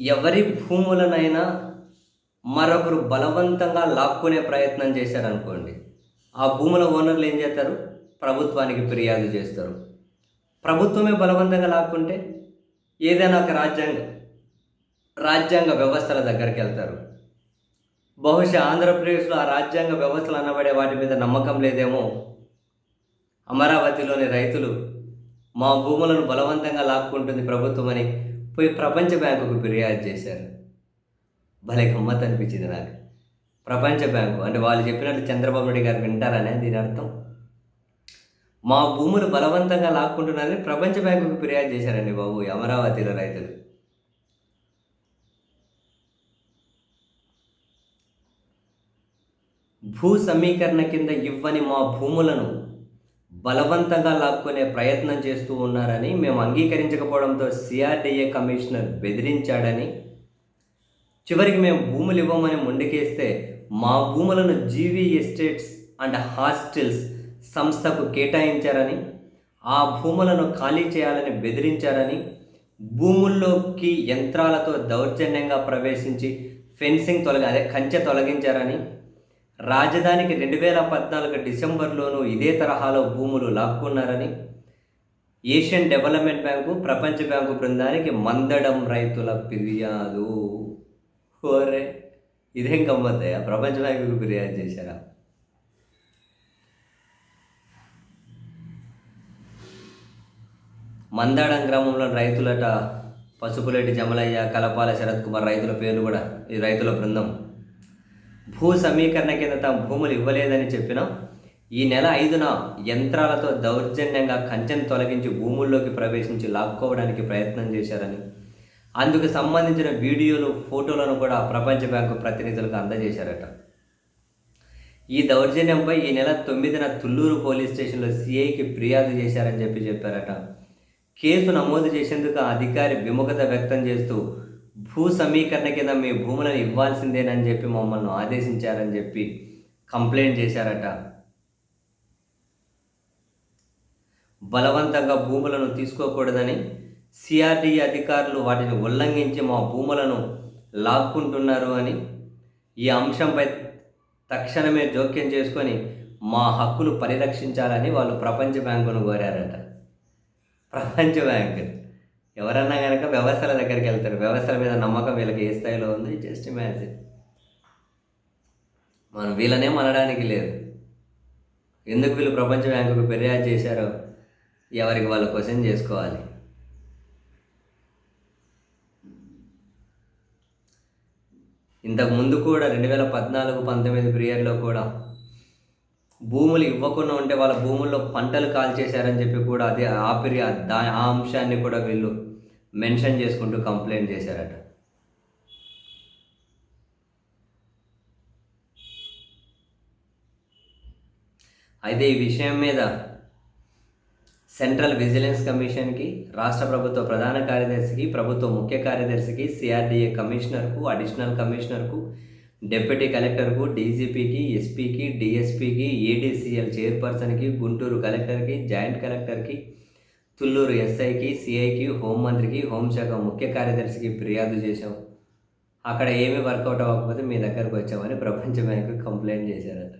ఎవరి భూములనైనా మరొకరు బలవంతంగా లాక్కునే ప్రయత్నం చేశారనుకోండి ఆ భూముల ఓనర్లు ఏం చేస్తారు? ప్రభుత్వానికి ఫిర్యాదు చేస్తారు. ప్రభుత్వమే బలవంతంగా లాక్కుంటే ఏదైనా ఒక రాజ్యాంగ రాజ్యాంగ వ్యవస్థల దగ్గరికి వెళ్తారు. బహుశా ఆంధ్రప్రదేశ్లో ఆ రాజ్యాంగ వ్యవస్థలు అనబడే వాటి మీద నమ్మకం లేదేమో? అమరావతిలోని రైతులు మా భూములను బలవంతంగా లాక్కుంటుంది ప్రభుత్వం అని పోయి ప్రపంచ బ్యాంకుకు ఫిర్యాదు చేశారు. భలే గమ్మత్ అనిపించింది నాకు. ప్రపంచ బ్యాంకు అంటే వాళ్ళు చెప్పినట్టు చంద్రబాబు నాయుడు గారు వింటారనే దీని అర్థం. మా భూములు బలవంతంగా లాక్కుంటున్నారని ప్రపంచ బ్యాంకుకు ఫిర్యాదు చేశారండి బాబు అమరావతిలో రైతులు. భూ సమీకరణ కింద ఇవ్వని మా భూములను బలవంతంగా లాక్కునే ప్రయత్నం చేస్తూ ఉన్నారని మేము అంగీకరించకపోవడంతో సిఆర్డీఏ కమిషనర్ బెదిరించాడని చివరికి మేము భూములు ఇవ్వమని ముండికేస్తే మా భూములను జీవీ ఎస్టేట్స్ అండ్ హాస్టల్స్ సంస్థకు కేటాయించారని ఆ భూములను ఖాళీ చేయాలని బెదిరించారని భూముల్లోకి యంత్రాలతో దౌర్జన్యంగా ప్రవేశించి ఫెన్సింగ్ తొలగి అదే కంచె తొలగించారని రాజధానికి రెండు వేల పద్నాలుగు డిసెంబర్లోనూ ఇదే తరహాలో భూములు లాక్కున్నారని ఏషియన్ డెవలప్మెంట్ బ్యాంకు ప్రపంచ బ్యాంకు బృందానికి మందడం రైతుల ఫిర్యాదు. ఓరే ఇదేం గమ్మత్తయ్యా? ప్రపంచ బ్యాంకుకు ఫిర్యాదు చేశారా? మందాడం గ్రామంలో రైతులట పసుపులేటి జమలయ్య కలపాల శరత్ కుమార్ రైతుల పేర్లు కూడా ఈ రైతుల బృందం. భూ సమీకరణ కింద తమ భూములు ఇవ్వలేదని చెప్పిన ఈ నెల ఐదున యంత్రాలతో దౌర్జన్యంగా కంచెను తొలగించి భూముల్లోకి ప్రవేశించి లాక్కోవడానికి ప్రయత్నం చేశారని అందుకు సంబంధించిన వీడియోలు ఫోటోలను కూడా ప్రపంచ బ్యాంకు ప్రతినిధులకు అందజేశారట. ఈ దౌర్జన్యంపై ఈ నెల తొమ్మిదిన తుళ్ళూరు పోలీస్ స్టేషన్లో సిఐకి ఫిర్యాదు చేశారని చెప్పి చెప్పారట. కేసు నమోదు చేసేందుకు అధికారి విముఖత వ్యక్తం చేస్తూ భూ సమీకరణ కింద మీ భూములను ఇవ్వాల్సిందేనని చెప్పి మమ్మల్ని ఆదేశించారని చెప్పి కంప్లైంట్ చేశారట. బలవంతంగా భూములను తీసుకోకూడదని సిఆర్డి అధికారులు వాటిని ఉల్లంఘించి మా భూములను లాక్కుంటున్నారు అని ఈ అంశంపై తక్షణమే జోక్యం చేసుకొని మా హక్కులు పరిరక్షించాలని వాళ్ళు ప్రపంచ బ్యాంకును కోరారట. ప్రపంచ బ్యాంకు. ఎవరన్నా కనుక వ్యవస్థల దగ్గరికి వెళ్తారు. వ్యవస్థల మీద నమ్మకం వీళ్ళకి ఏ స్థాయిలో ఉంది జస్ట్ ఇమాజిన్ మనం వీళ్ళనే మనడానికి లేదు. ఎందుకు వీళ్ళు ప్రపంచ బ్యాంకుకు ఫిర్యాదు చేశారో ఎవరికి వాళ్ళు క్వశ్చన్ చేసుకోవాలి. ఇంతకు ముందు కూడా రెండు వేల పద్నాలుగు పంతొమ్మిది పీరియడ్లో కూడా భూములు ఇవ్వకుండా ఉంటే వాళ్ళ భూముల్లో పంటలు కాల్చేశారని చెప్పి కూడా అదే ఆ దా ఆ అంశాన్ని కూడా వీళ్ళు మెన్షన్ చేసుకుంటూ కంప్లైంట్ చేశారట. అయితే ఈ విషయం మీద సెంట్రల్ విజిలెన్స్ కమిషన్కి రాష్ట్ర ప్రభుత్వ ప్రధాన కార్యదర్శికి ప్రభుత్వ ముఖ్య కార్యదర్శికి సిఆర్డీఏ కమిషనర్కు అడిషనల్ కమిషనర్కు డిప్యూటీ కలెక్టర్కు డీజీపీకి ఎస్పీకి డిఎస్పీకి ఏడీసీఎల్ చైర్పర్సన్కి గుంటూరు కలెక్టర్కి జాయింట్ కలెక్టర్కి తుళ్ళూరు ఎస్ఐకి సిఐకి హోంమంత్రికి హోంశాఖ ముఖ్య కార్యదర్శికి ఫిర్యాదు చేశాం. అక్కడ ఏమీ వర్కౌట్ అవ్వకపోతే మీ దగ్గరకు వచ్చామని ప్రపంచ బ్యాంకు కంప్లైంట్ చేశారట.